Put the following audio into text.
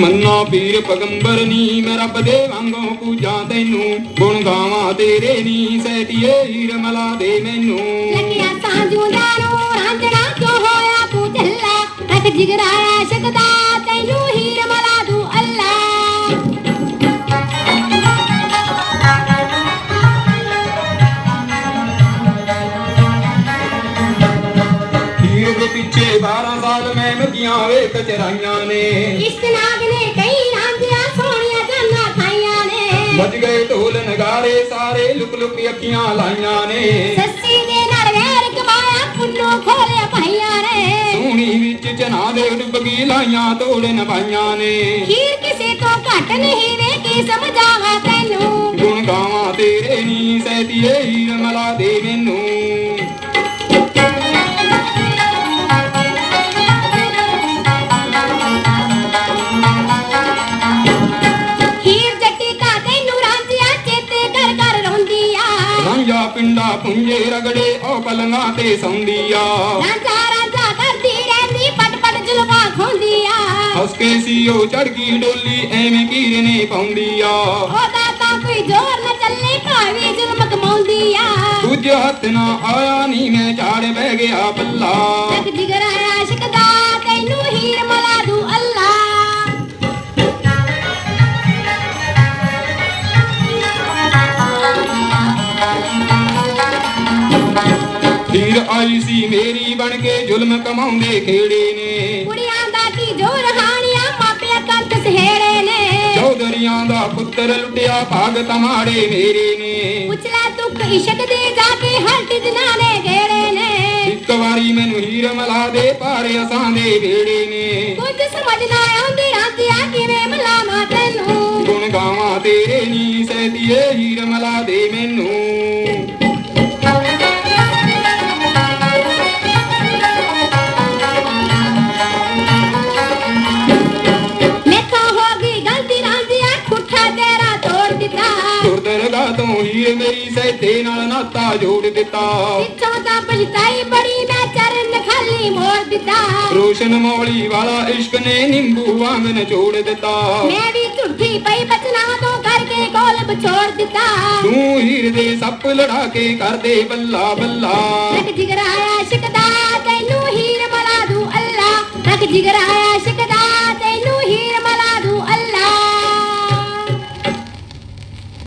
ਮੰਨਾ ਪੀਰ ਪਗੰਬਰ ਨੀ, ਮੈਂ ਰੱਬ ਦੇ ਵਾਂਗੋਂ ਪੂਜਾ ਤੈਨੂੰ। ਗੁਣ ਗਾਵਾਂ ਤੇਰੇ ਨੀ ਸੈਤੀਏ ਹੀਰ ਮਲਾ ਦੇ ਮੈਨੂੰ। ਲੱਗਿਆ ਸਾਂਝੂ ਦਾ ਨੂੰ ਰਾਂਝਣਾ ਕਿਉਂ ਹੋਇਆ ਤੂੰ ਢਿੱਲਾ ਰੱਖ ਜਿਗਰਾਇਆ ਸ਼ਕਦਾ ਪਿੱਛੇ 12 ਸਾਲ ਮੈਂ ਮੱਗੀਆਂ ਵੇਖ ਚਰਾਈਆਂ ਨੇ। ਇਸ਼ਕ ਨਾਗ ਨੇ ਕਈ ਰਾਂਝਿਆ ਸੋਹਣੀਆਂ ਜਾਨਾਂ ਖਾਈਆਂ ਨੇ। ਵੱਜ ਗਏ ਢੋਲ ਨਗਾਰੇ ਸਾਰੇ ਲੁਕ ਲੁਕ ਅੱਖੀਆਂ ਲਾਈਆਂ ਨੇ। ਸੱਸੀ ਦੇ ਨਾਲ ਵੈਰ ਕਮਾਇਆ ਪੁੰਨੂ ਖੋਲੇ ਭਾਈਆਂ ਨੇ। ਸੋਹਣੀ ਵਿੱਚ ਚਨਾ ਦੇ ਡੁੱਬਗੀ ਲਾਈਆਂ ਤੋੜ ਨਵਾਈਆਂ ਨੇ। ਹੀਰ ਕਿਸੇ ਤੋਂ ਘੱਟ ਨਹੀਂ ਵੇ ਕੀ ਸਮਝਾਵਾਂ ਤੈਨੂੰ। ਗੁਣ ਗਾਵਾਂ ਤੇਰੇ ਨੀ ਸੈਤੀਏ ਪੁੰਜੇ ਰਗੜੇ ਉਹ ਪਲੰਗਾਂ ਤੇ ਸੌਂਦੀ ਆ ਰਾਂਝਾ ਰਾਂਝਾ ਕਰਦੀ ਰਹਿੰਦੀ ਪਟ ਪਟ ਜੁਲਫਾਂ ਖੋਂਦੀ ਆ ਹੱਸ ਕੇ ਸੀ ਉਹ ਚੜ ਗਈ ਡੋਲੀ ਐਵੇਂ ਕੀਰ ਨੇ ਪਾਉਂਦੀ ਆ ਉਹਦਾ ਤਾਂ ਕੋਈ ਜ਼ੋਰ ਨਾ ਚੱਲੇ ਭਾਵੇਂ ਜ਼ੁਲਮ ਕਮਾਉਂਦੀ ਆ ਦੂਜੇ ਹੱਥ ਨਾ ਆਇਆ ਨੀ ਮੈਂ ਝਾੜ ਬਹਿ ਗਿਆ ਹੀਰ ਆਈ ਸੀ ਮੇਰੀ ਬਣ ਕੇ ਜ਼ੁਲਮ ਕਮਾਉਂਦੇ ਖੇੜੇ ਨੇ। ਕੁੜੀਆਂ ਦਾ ਕੀ ਜ਼ੋਰ ਹਾਣੀਆਂ ਮਾਪਿਆਂ ਕੰਤ ਸਹੇੜੇ ਨੇ। ਚੌਧਰੀਆਂ ਦਾ ਪੁੱਤਰ ਲੁੱਟਿਆ ਭਾਗ ਤਮਾੜੇ ਮੇਰੇ ਨੇ। ਉਚਲਾ ਦੁੱਖ ਇਸ਼ਕ ਦੇ ਜਾ ਕੇ ਹਰ ਦਿਨਾਂ ਨੇ ਘੇੜੇ ਨੇ। ਇੱਕ ਵਾਰੀ ਮੈਨੂੰ ਹੀਰ ਮਲਾ ਦੇ ਪਾਰੇ ਅਸਾਂ ਦੇ ਵੇੜੇ ਨੇ। ਕੁਝ ਸਮਝ ਨਾ ਆਉਂਦੀ ਰਾਂਝਿਆ ਕਿਵੇਂ ਮਲਾਵਾਂ ਤੈਨੂੰ? ਗੁਣ ਗਾਵਾਂ ਤੇਰੇ ਨੀ ਸੈਤੀਏ ਤੋਂ ਹੀਰ ਮੇਰੀ ਸੈਤੇ ਨਾਲ ਨਾਤਾ ਜੋੜ ਦਿੱਤਾ। ਪਿੱਛੋਂ ਤਾਂ ਪਛਤਾਈ ਬੜੀ ਮੈਂ ਚਰਨ ਖਾਲੀ ਮੋੜ ਦਿੱਤਾ। ਰੋਸ਼ਨ ਮੌਲੀ ਵਾਲਾ ਇਸ਼ਕ ਨੇ ਨਿੰਬੂ ਵਾਂਗ ਨਚੋੜ ਦਿੱਤਾ। ਮੈਂ ਵੀ ਝੁੱਠੀ ਪਈ ਬਚਨਾ ਤੋਂ ਕਰਕੇ ਕੋਲ ਵਿਛੋੜ ਦਿੱਤਾ। ਤੂੰ ਹੀਰ ਦੇ ਸੱਪ ਲੜਾ ਕੇ ਕਰਦੇ ਬੱਲਾ ਬੱਲਾ। ਰੱਖ ਜਿਗਰਾ ਆਸ਼ਿਕ ਦਾ ਤੈਨੂੰ ਹੀਰ ਮਲਾ ਦੂ ਅੱਲਾ। ਰੱਖ ਜਿਗਰਾ